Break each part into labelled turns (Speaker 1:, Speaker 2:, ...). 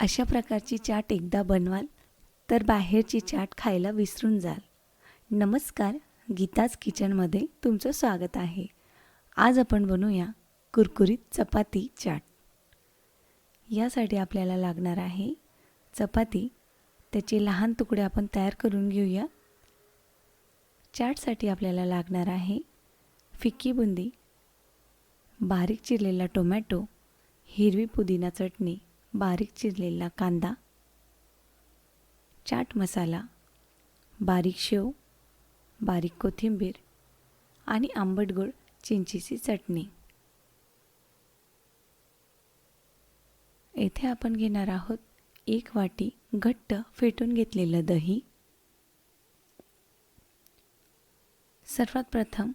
Speaker 1: अशा प्रकारची चाट एकदा बनवाल तर बाहेरची चाट खायला विसरून जाल. नमस्कार गीताज किचनमध्ये तुमचं स्वागत आहे. आज आपण बनवूया कुरकुरीत चपाती चाट. यासाठी आपल्याला लागणार आहे चपाती. त्याचे लहान तुकडे आपण तयार करून घेऊया. चाटसाठी आपल्याला लागणार आहे फिक्की बुंदी बारीक चिरलेला टोमॅटो हिरवी पुदिना चटणी बारीक चिरलेला कांदा चाट मसाला बारीक शेव बारीक कोथिंबीर आणि आंबट गोड चिंचीची चटणी. येथे आपण घेणार आहोत एक वाटी घट्ट फेटून घेतलेलं दही. सर्वात प्रथम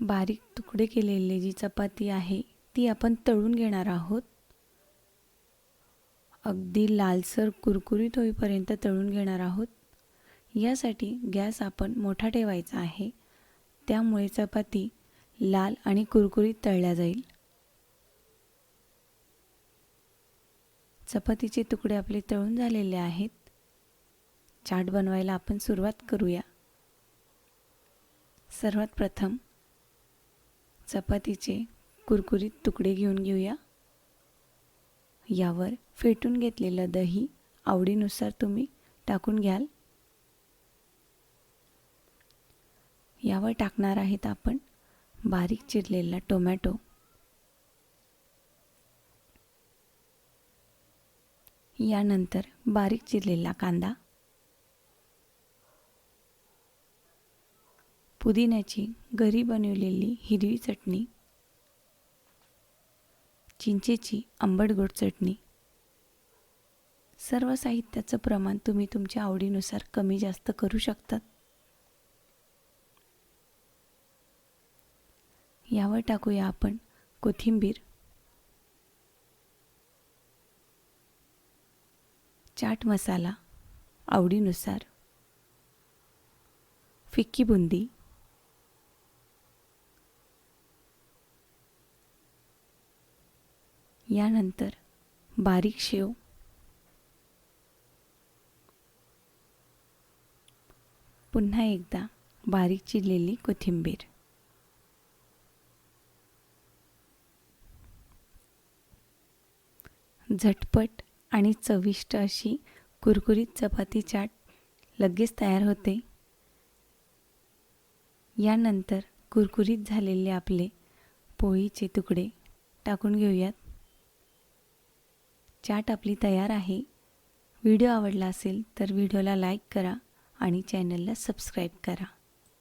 Speaker 1: बारीक तुकडे केलेली जी चपाती आहे ती आपण तळून घेणार आहोत. अगदी लालसर कुरकुरीत होईपर्यंत तळून घेणार आहोत. यासाठी गॅस आपण मोठा ठेवायचा आहे. त्यामुळे चपाती लाल आणि कुरकुरीत तळल्या जाईल. चपातीचे तुकडे आपले तळून झालेले आहेत. चाट बनवायला आपण सुरुवात करूया. सर्वात प्रथम चपातीचे कुरकुरीत तुकडे घेऊन घेऊया. यावर फेटून घेतलेलं दही आवडीनुसार तुम्ही टाकून घ्याल. यावर टाकणार आहेत आपण बारीक चिरलेला टोमॅटो. यानंतर बारीक चिरलेला कांदा. पुदिन्याची घरी बनवलेली हिरवी चटणी. चिंचेची आंबट गोड चटणी. सर्व साहित्याचं प्रमाण तुम्ही तुमच्या आवडीनुसार कमी जास्त करू शकतात. यावर टाकूया आपण कोथिंबीर. चाट मसाला आवडीनुसार. फिक्की बुंदी. यानंतर बारीक शेव. पुन्हा एकदा बारीक चिरलेली कोथिंबीर. झटपट आणि चविष्ट अशी कुरकुरीत चपाती चाट लगेच तयार होते. यानंतर कुरकुरीत झालेले आपले पोळीचे तुकडे टाकून घेऊयात. चाट आपली तयार आहे. व्हिडिओ आवडला असेल तर व्हिडिओला लाईक करा आणि चॅनलला सबस्क्राईब करा.